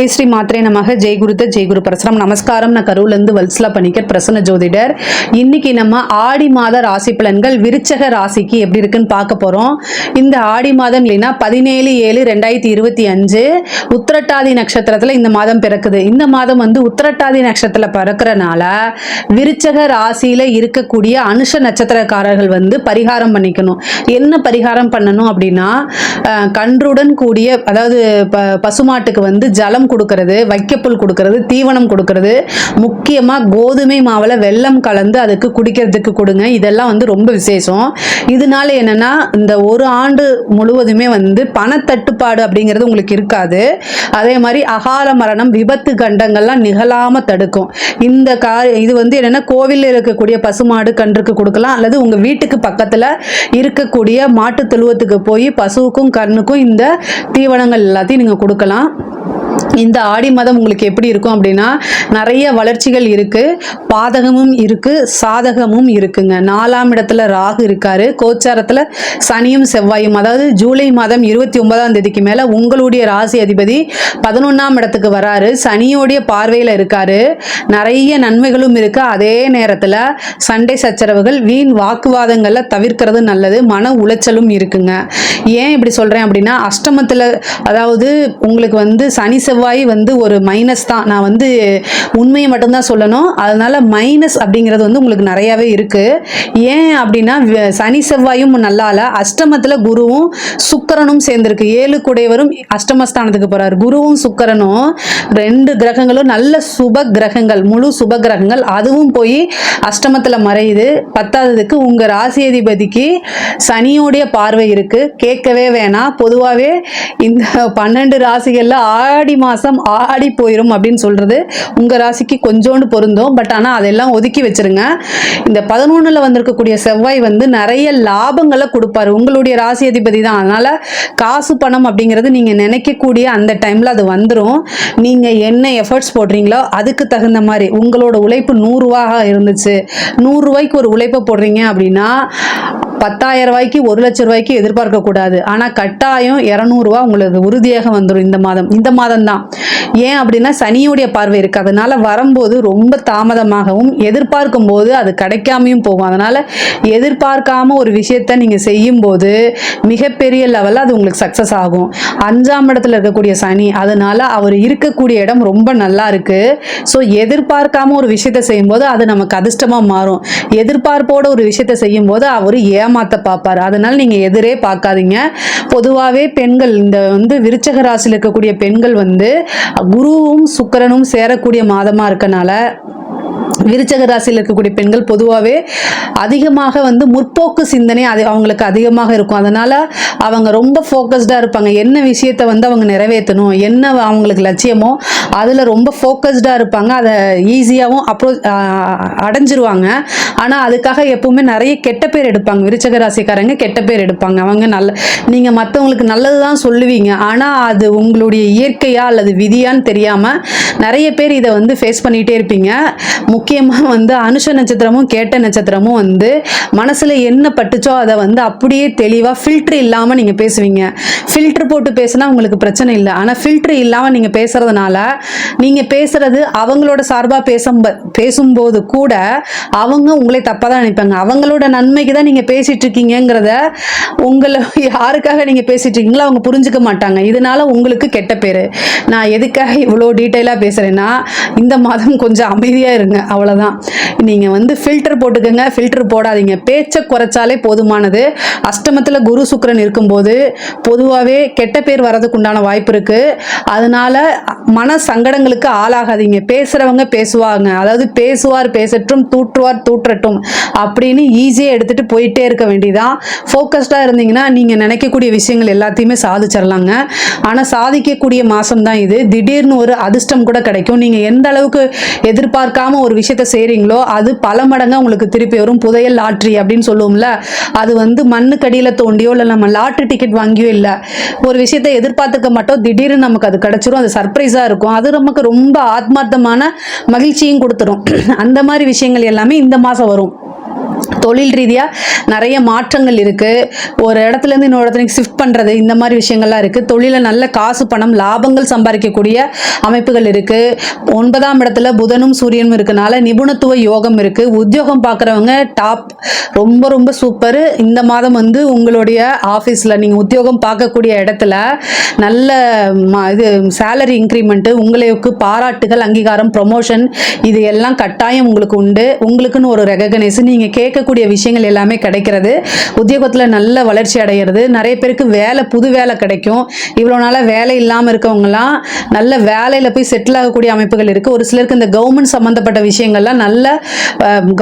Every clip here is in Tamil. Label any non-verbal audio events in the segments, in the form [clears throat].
ஜெய் ஸ்ரீ மாத்ரே நமக. ஜெய் குருத ஜெய் குரு நமஸ்காரம். நான் கரூர்லேருந்து வல்ஸ்லா பணிக்கர் பிரசன்ன ஜோதிடர். இன்னைக்கு நம்ம ஆடி மாத ராசி பலன்கள் விருச்சக ராசிக்கு எப்படி இருக்குன்னு பார்க்க போகிறோம் இந்த ஆடி மாதம் இல்லைன்னா பதினேழு ஏழு ரெண்டாயிரத்தி இருபத்தி அஞ்சு உத்திரட்டாதி நட்சத்திரத்தில் இந்த மாதம் பிறக்குது. இந்த மாதம் வந்து உத்திரட்டாதி நட்சத்திரத்தில் பிறக்கிறனால விருச்சக ராசியில் இருக்கக்கூடிய அனுஷ நட்சத்திரக்காரர்கள் வந்து பரிகாரம் பண்ணிக்கணும். என்ன பரிகாரம் பண்ணணும் அப்படின்னா கன்றுடன் கூடிய அதாவது ப பசுமாட்டுக்கு வந்து ஜலம் கொடுக்கறது வைக்கப்புல் கொடுக்கறது தீவனம் கொடுக்கறது. முக்கியமாக கோதுமை மாவில் வெல்லம் கலந்து அதுக்கு குடிக்கிறதுக்கு கொடுங்க. இதெல்லாம் வந்து ரொம்ப விசேஷம். இதனால என்னென்னா இந்த ஒரு ஆண்டு முழுவதுமே வந்து பணத்தட்டுப்பாடு அப்படிங்கிறது உங்களுக்கு இருக்காது. அதே மாதிரி அகால மரணம் விபத்து கண்டங்கள்லாம் நிகழாமல் தடுக்கும். இந்த கா இது வந்து என்னென்னா கோவிலில் இருக்கக்கூடிய பசுமாடு கன்றுக்கு கொடுக்கலாம். அல்லது உங்கள் வீட்டுக்கு பக்கத்தில் இருக்கக்கூடிய மாட்டு தொழுவத்துக்கு போய் பசுவுக்கும் கண்ணுக்கும் இந்த தீவனங்கள் எல்லாத்தையும் நீங்கள் கொடுக்கலாம். இந்த ஆடி மாதம் உங்களுக்கு எப்படி இருக்கும் அப்படின்னா நிறைய வளர்ச்சிகள் இருக்கு பாதகமும் இருக்கு சாதகமும் இருக்குங்க. நாலாம் இடத்துல ராகு இருக்காரு. கோச்சாரத்துல சனியும் செவ்வாயும் அதாவது ஜூலை மாதம் இருபத்தி ஒன்பதாம் தேதிக்கு மேல உங்களுடைய ராசி அதிபதி பதினொன்னாம் இடத்துக்கு வராரு. சனியோடைய பார்வையில இருக்காரு. நிறைய நன்மைகளும் இருக்கு. அதே நேரத்துல சண்டை சச்சரவுகள் வீண் வாக்குவாதங்களை தவிர்க்கிறது நல்லது. மன உளைச்சலும் இருக்குங்க. ஏன் இப்படி சொல்றேன் அப்படின்னா அஷ்டமத்துல அதாவது உங்களுக்கு வந்து சனி செவ்வாய் வந்து ஒரு மைனஸ் தான். நான் வந்து உண்மையை மட்டும்தான் சொல்லணும். அதனால மைனஸ் அப்படிங்கிறது வந்து உங்களுக்கு நிறையாவே இருக்கு. ஏன் அப்படின்னா சனி செவ்வாயும் நல்லா இல்லை அஷ்டமத்தில் குருவும் சுக்கரனும் சேர்ந்திருக்கு. ஏழு குடையவரும் அஷ்டமஸ்தானத்துக்கு போறாரு. குருவும் சுக்கரனும் ரெண்டு கிரகங்களும் நல்ல சுப கிரகங்கள் முழு சுப கிரகங்கள். அதுவும் போய் அஷ்டமத்தில் மறையுது. பத்தாவதுக்கு உங்க ராசி அதிபதிக்கு சனியோடைய பார்வை இருக்கு. கேட்கவே வேணாம். பொதுவாகவே இந்த பன்னெண்டு ராசிகள்ல ஆடி மாசம் ஆடி போயிடும் அப்படின்னு சொல்கிறது உங்கள் ராசிக்கு கொஞ்சோண்டு பொருந்தும். பட் ஆனால் அதெல்லாம் ஒதுக்கி வச்சிருங்க. இந்த பதினொன்றில் வந்திருக்கக்கூடிய செவ்வாய் வந்து நிறைய லாபங்களை கொடுப்பாரு. உங்களுடைய ராசி அதிபதி தான். அதனால் காசு பணம் அப்படிங்கிறது நீங்கள் நினைக்கக்கூடிய அந்த டைமில் அது வந்துடும் நீங்கள் என்ன எஃபர்ட்ஸ் போடுறீங்களோ அதுக்கு தகுந்த மாதிரி. உங்களோட உழைப்பு நூறுரூவாக இருந்துச்சு. நூறுரூவாய்க்கு ஒரு உழைப்பை போடுறீங்க அப்படின்னா பத்தாயிரம் ரூபாய்க்கு ஒரு லட்சம் ரூபாய்க்கு எதிர்பார்க்க கூடாது. ஆனால் கட்டாயம் இரநூறுவா உங்களுக்கு உறுதியாக வந்துடும் இந்த மாதம். இந்த மாதம் தான் ஏன் அப்படின்னா சனியுடைய பார்வை இருக்கு. அதனால வரும்போது ரொம்ப தாமதமாகவும் எதிர்பார்க்கும் போது அது கிடைக்காமையும் போகும். அதனால எதிர்பார்க்காம ஒரு விஷயத்த நீங்க செய்யும் போது மிகப்பெரிய லெவலில் அது உங்களுக்கு சக்சஸ் ஆகும். அஞ்சாம் இடத்துல இருக்கக்கூடிய சனி அதனால அவர் இருக்கக்கூடிய இடம் ரொம்ப நல்லா இருக்கு. ஸோ எதிர்பார்க்காம ஒரு விஷயத்த செய்யும்போது அது நமக்கு அதிர்ஷ்டமாக மாறும். எதிர்பார்ப்போட ஒரு விஷயத்த செய்யும்போது அவர் ஏமாத்த பார்ப்பார் அதனால நீங்க எதிரே பார்க்காதீங்க. பொதுவாகவே பெண்கள் இந்த வந்து விருச்சக ராசியில் இருக்கக்கூடிய பெண்கள் வந்து குருவும் சுக்கரனும் சேரக்கூடிய மாதமா இருக்கனால விருச்சக ராசியில் இருக்கக்கூடிய பெண்கள் பொதுவாகவே அதிகமாக வந்து முற்போக்கு சிந்தனை அது அவங்களுக்கு அதிகமாக இருக்கும். அதனால் அவங்க ரொம்ப ஃபோக்கஸ்டாக இருப்பாங்க. என்ன விஷயத்தை வந்து அவங்க நிறைவேற்றணும் என்ன அவங்களுக்கு லட்சியமோ அதில் ரொம்ப ஃபோக்கஸ்டாக இருப்பாங்க. அதை ஈஸியாகவும் அப்ரோ அடைஞ்சிருவாங்க. ஆனால் அதுக்காக எப்பவுமே நிறைய கெட்ட பேர் எடுப்பாங்க. விருச்சக ராசிக்காரங்க கெட்ட பேர் எடுப்பாங்க. அவங்க நல்ல நீங்கள் மற்றவங்களுக்கு நல்லது தான் சொல்லுவீங்க. ஆனால் அது உங்களுடைய இயற்கையா அல்லது விதியான்னு தெரியாமல் நிறைய பேர் இதை வந்து ஃபேஸ் பண்ணிகிட்டே இருப்பீங்க. முக்கியமாக வந்து அனுஷ நட்சத்திரமும் கேட்ட நட்சத்திரமும் வந்து மனசில் என்ன பட்டுச்சோ அதை வந்து அப்படியே தெளிவாக ஃபில்ட்ரு இல்லாமல் நீங்கள் பேசுவீங்க. ஃபில்ட்ரு போட்டு பேசினா உங்களுக்கு பிரச்சனை இல்லை. ஆனால் ஃபில்ட்ரு இல்லாமல் நீங்கள் பேசுகிறதுனால நீங்கள் பேசுகிறது அவங்களோட சார்பாக பேசும் பேசும்போது கூட அவங்க உங்களை தப்பாக தான் நினைப்பாங்க. அவங்களோட நன்மைக்கு தான் நீங்கள் பேசிகிட்டு இருக்கீங்கிறத உங்களை யாருக்காக நீங்கள் பேசிட்டு இருக்கீங்களோ அவங்க புரிஞ்சுக்க மாட்டாங்க. இதனால் உங்களுக்கு கெட்ட பேர். நான் எதுக்காக இவ்வளோ டீட்டெயிலாக பேசுகிறேன்னா இந்த மாதம் கொஞ்சம் அமைதியாக இருங்க. அவ்வளோதான் நீங்கள் வந்து ஃபில்டர் போட்டுக்கோங்க ஃபில்டர் போடாதீங்க. பேச்சை குறைச்சாலே போதுமானது. அஷ்டமத்தில் குரு சுக்கரன் இருக்கும்போது பொதுவாகவே கெட்ட பேர் வர்றதுக்கு உண்டான வாய்ப்பு இருக்குது அதனால மன சங்கடங்களுக்கு ஆளாகாதீங்க. பேசுகிறவங்க பேசுவாங்க. அதாவது பேசுவார் பேசட்டும் தூற்றுவார் தூற்றட்டும் அப்படின்னு ஈஸியாக எடுத்துகிட்டு போயிட்டே இருக்க வேண்டியதான் ஃபோக்கஸ்டாக இருந்தீங்கன்னா நீங்கள் நினைக்கக்கூடிய விஷயங்கள் எல்லாத்தையுமே சாதிச்சிடலாங்க ஆனால் சாதிக்கக்கூடிய மாதம் தான் இது. திடீர்னு ஒரு அதிர்ஷ்டம் கூட கிடைக்கும். நீங்கள் எந்த அளவுக்கு எதிர்பார்க்காம ஒரு விஷயம் விஷயத்த செய்கிறீங்களோ அது பல மடங்காக உங்களுக்கு திருப்பி வரும். புதையல் லாட்ரி அப்படின்னு சொல்லுவோம்ல அது வந்து மண்ணுக்கடியில் தோண்டியோ இல்லை நம்ம லாட்ரி டிக்கெட் வாங்கியோ இல்லை ஒரு விஷயத்தை எதிர்பார்த்துக்க மாட்டோம். திடீர்னு நமக்கு அது கிடச்சிரும் அது சர்ப்ரைஸாக இருக்கும். அது நமக்கு ரொம்ப ஆத்மார்த்தமான மகிழ்ச்சியும் கொடுத்துரும். [clears throat] அந்த மாதிரி விஷயங்கள் எல்லாமே இந்த மாதம் வரும். தொழில் ரீதியாக நிறைய மாற்றங்கள் இருக்குது ஒரு இடத்துலேருந்து இன்னொரு இடத்துலையும் ஷிஃப்ட் பண்ணுறது இந்த மாதிரி விஷயங்கள்லாம் இருக்குது தொழிலில் நல்ல காசு பணம் லாபங்கள் சம்பாதிக்கக்கூடிய அமைப்புகள் இருக்குது ஒன்பதாம் இடத்துல புதனும் சூரியனும் இருக்கனால நிபுணத்துவ யோகம் இருக்குது உத்தியோகம் பார்க்குறவங்க டாப் ரொம்ப ரொம்ப சூப்பர் இந்த மாதம் வந்து உங்களுடைய ஆஃபீஸில் நீங்கள் உத்தியோகம் பார்க்கக்கூடிய இடத்துல நல்ல இது சேலரி இன்க்ரிமெண்ட்டு உங்களுக்கு பாராட்டுகள் அங்கீகாரம் ப்ரொமோஷன் இது எல்லாம் கட்டாயம் உங்களுக்கு உண்டு. உங்களுக்குன்னு ஒரு ரெகக்னைஸ் நீங்கள் கேட்கக்கூடிய விஷயங்கள் எல்லாமே கிடைக்கிறது. உத்தியோகத்தில் நல்ல வளர்ச்சி அடைகிறது நிறைய பேருக்கு வேலை புது வேலை கிடைக்கும். இவ்வளோ நாளாக வேலை இல்லாமல் இருக்கவங்கலாம் நல்ல வேலையில் போய் செட்டில் ஆகக்கூடிய அமைப்புகள் இருக்குது ஒரு சிலருக்கு இந்த கவர்மெண்ட் சம்மந்தப்பட்ட விஷயங்கள்லாம் நல்ல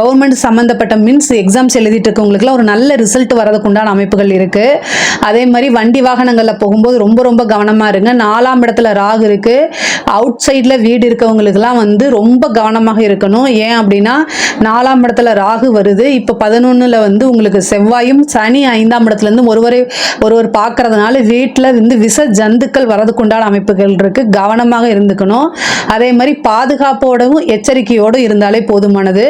கவர்மெண்ட் சம்மந்தப்பட்ட மீன்ஸ் எக்ஸாம்ஸ் எழுதிட்டு இருக்கவங்களுக்குலாம் ஒரு நல்ல ரிசல்ட் வரதுக்கு உண்டான அமைப்புகள் இருக்குது அதே மாதிரி வண்டி வாகனங்களில் போகும்போது ரொம்ப ரொம்ப கவனமாக இருங்க. நாலாம் இடத்துல ராகு இருக்குது அவுட் சைடில் வீடு இருக்கவங்களுக்குலாம் வந்து ரொம்ப கவனமாக இருக்கணும். ஏன் அப்படின்னா நாலாம் இடத்துல ராகு வருது. இப்போ பதினொன்றில் வந்து உங்களுக்கு செவ்வாயும் சனி ஐந்தாம் இடத்துலேருந்து ஒருவரை ஒருவர் பார்க்கறதுனால வீட்டில் வந்து விஷ ஜந்துக்கள் வரதுக்குண்டான அமைப்புகள் இருக்குது கவனமாக இருந்துக்கணும். அதே மாதிரி பாதுகாப்போடவும் எச்சரிக்கையோடு இருந்தாலே போதுமானது.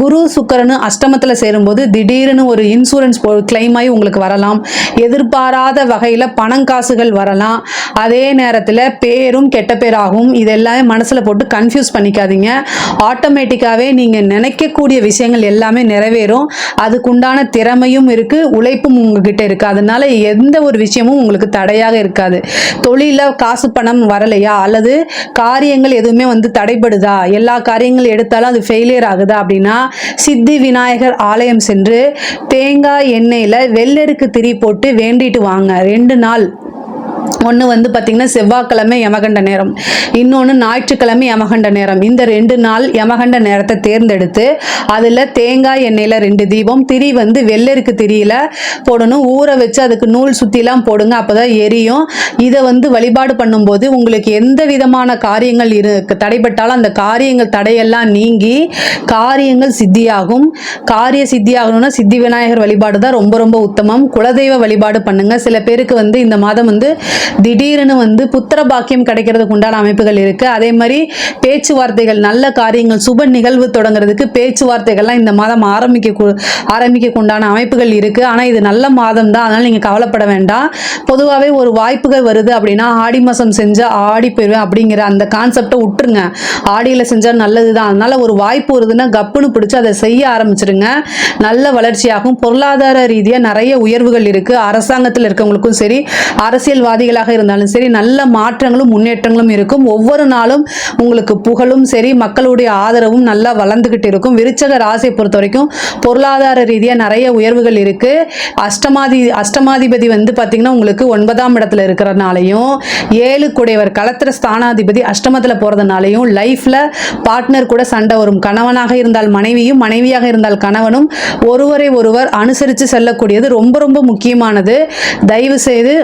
குரு சுக்கரனு அஷ்டமத்தில் சேரும்போது திடீர்னு ஒரு இன்சூரன்ஸ் கிளைம் ஆகி உங்களுக்கு வரலாம். எதிர்பாராத வகையில் பணம் காசுகள் வரலாம். அதே நேரத்தில் பேரும் கெட்ட பேராகும். இதெல்லாமே மனசில் போட்டு கன்ஃபியூஸ் பண்ணிக்காதீங்க. ஆட்டோமேட்டிக்காகவே நீங்கள் நினைக்கக்கூடிய விஷயங்கள் எல்லாமே நிறைவேறும். அதுக்குண்டான திறமையும் இருக்குது உழைப்பும் உங்ககிட்ட இருக்குது அதனால எந்த ஒரு விஷயமும் உங்களுக்கு தடையாக இருக்காது. தொழிலில் காசு பணம் வரலையா? அல்லது காரியங்கள் எதுவுமே வந்து தடைபடுதா? எல்லா காரியங்கள் எடுத்தாலும் அது ஃபெயிலியர் ஆகுதா? அப்படின்னா சித்தி விநாயகர் ஆலயம் சென்று தேங்காய் எண்ணெயில் வெள்ளருக்கு திரி போட்டு வேண்டிட்டு வாங்க. ரெண்டு நாள் ஒன்று வந்து பார்த்திங்கன்னா செவ்வாய்க்கிழமை யமகண்ட நேரம். இன்னொன்று ஞாயிற்றுக்கிழமை யமகண்ட நேரம். இந்த ரெண்டு நாள் யமகண்ட நேரத்தை தேர்ந்தெடுத்து அதில் தேங்காய் எண்ணெயில் ரெண்டு தீபம் திரி வந்து வெள்ளருக்கு திரியில் போடணும். ஊற வச்சு அதுக்கு நூல் சுற்றிலாம் போடுங்க அப்போ தான் எரியும். இதை வந்து வழிபாடு பண்ணும்போது உங்களுக்கு எந்த விதமான காரியங்கள் இரு தடைப்பட்டாலும் அந்த காரியங்கள் தடையெல்லாம் நீங்கி காரியங்கள் சித்தியாகும். காரிய சித்தியாகணும்னா சித்தி விநாயகர் வழிபாடு தான் ரொம்ப ரொம்ப உத்தமம். குலதெய்வ வழிபாடு பண்ணுங்கள் சில பேருக்கு வந்து இந்த மாதம் வந்து திடீர்னு வந்து புத்திர பாக்கியம் கிடைக்கிறதுக்கு உண்டான அமைப்புகள் இருக்கு. அதே மாதிரி பேச்சுவார்த்தைகள் நல்ல காரியங்கள் சுப நிகழ்வு தொடங்குறதுக்கு பேச்சுவார்த்தைகள்லாம் இந்த மாதம் ஆரம்பிக்க ஆரம்பிக்க உண்டான அமைப்புகள் இருக்கு. ஆனால் இது நல்ல மாதம் தான். அதனால நீங்க கவலைப்பட வேண்டாம். பொதுவாகவே ஒரு வாய்ப்புகள் வருது அப்படின்னா ஆடி மாதம் செஞ்சா ஆடி போயிடுவேன் அப்படிங்கிற அந்த கான்செப்டை விட்டுருங்க ஆடியில் செஞ்சால் நல்லது தான். அதனால ஒரு வாய்ப்பு வருதுன்னா கப்புன்னு பிடிச்சி அதை செய்ய ஆரம்பிச்சிருங்க. நல்ல வளர்ச்சியாகும். பொருளாதார ரீதியாக நிறைய உயர்வுகள் இருக்குது அரசாங்கத்தில் இருக்கவங்களுக்கும் சரி அரசியல்வாதி அரசியல்வாதிகளாக இருந்தாலும் சரி நல்ல மாற்றங்களும் முன்னேற்றங்களும் இருக்கும். ஒவ்வொரு நாளும் உங்களுக்கு புகழும் சரி மக்களுடைய ஆதரவும் நல்லா வளர்ந்துக்கிட்டு இருக்கும். விருச்சக ராசியை பொறுத்த வரைக்கும் பொருளாதார ரீதியாக நிறைய உயர்வுகள் இருக்குது அஷ்டமாதி அஷ்டமாதிபதி வந்து பார்த்திங்கன்னா உங்களுக்கு ஒன்பதாம் இடத்துல இருக்கிறனாலையும் ஏழு குடைவர் கலத்திர ஸ்தானாதிபதி அஷ்டமத்தில் போகிறதுனாலையும் லைஃப்பில் பார்ட்னர் கூட சண்டை வரும். கணவனாக இருந்தால் மனைவியும் மனைவியாக இருந்தால் கணவனும் ஒருவரை ஒருவர் அனுசரித்து செல்லக்கூடியது ரொம்ப ரொம்ப முக்கியமானது. தயவு செய்து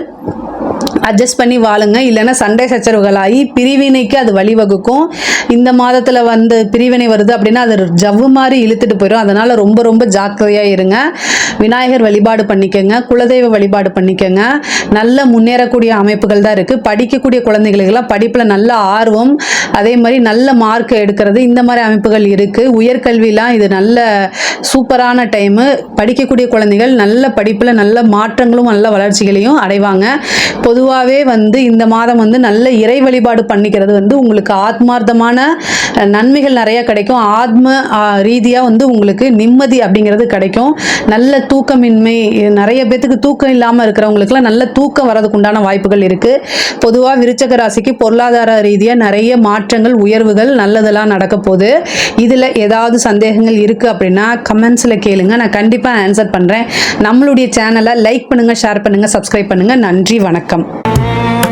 அட்ஜஸ்ட் பண்ணி வாழுங்க. இல்லைன்னா சண்டை சச்சரவுகளாகி பிரிவினைக்கு அது வழிவகுக்கும். இந்த மாதத்தில் வந்து பிரிவினை வருது அப்படின்னா அது ஜவ்வு மாதிரி இழுத்துட்டு போயிடும் அதனால் ரொம்ப ரொம்ப ஜாக்கிரதையாக இருங்க. விநாயகர் வழிபாடு பண்ணிக்கோங்க. குலதெய்வ வழிபாடு பண்ணிக்கோங்க. நல்ல முன்னேறக்கூடிய அமைப்புகள் தான் இருக்குது படிக்கக்கூடிய குழந்தைகளுக்கெல்லாம் படிப்பில் நல்ல ஆர்வம். அதே மாதிரி நல்ல மார்க் எடுக்கிறது. இந்த மாதிரி அமைப்புகள் இருக்குது உயர்கல்விலாம் இது நல்ல சூப்பரான டைமு படிக்கக்கூடிய குழந்தைகள் நல்ல படிப்பில் நல்ல மாற்றங்களும் நல்ல வளர்ச்சிகளையும் அடைவாங்க. பொதுவாகவே வந்து இந்த மாதம் வந்து நல்ல இறை வழிபாடு பண்ணிக்கிறது வந்து உங்களுக்கு ஆத்மார்த்தமான நன்மைகள் நிறைய கிடைக்கும். ஆத்ம ரீதியாக வந்து உங்களுக்கு நிம்மதி அப்படிங்கிறது கிடைக்கும். நல்ல தூக்கமின்மை நிறைய பேத்துக்கு தூக்கம் இல்லாமல் இருக்கிறவங்களுக்குலாம் நல்ல தூக்கம் வரதுக்கு உண்டான வாய்ப்புகள் இருக்குது பொதுவாக விருச்சக ராசிக்கு பொருளாதார ரீதியாக நிறைய மாற்றங்கள் உயர்வுகள் நல்லதெல்லாம் நடக்க போகுது. இதில் ஏதாவது சந்தேகங்கள் இருக்குது அப்படின்னா கமெண்ட்ஸில் கேளுங்க. நான் கண்டிப்பாக ஆன்சர் பண்ணுறேன் நம்மளுடைய சேனலை லைக் பண்ணுங்கள் ஷேர் பண்ணுங்கள் சப்ஸ்கிரைப் பண்ணுங்கள் நன்றி வணக்கம். வணக்கம்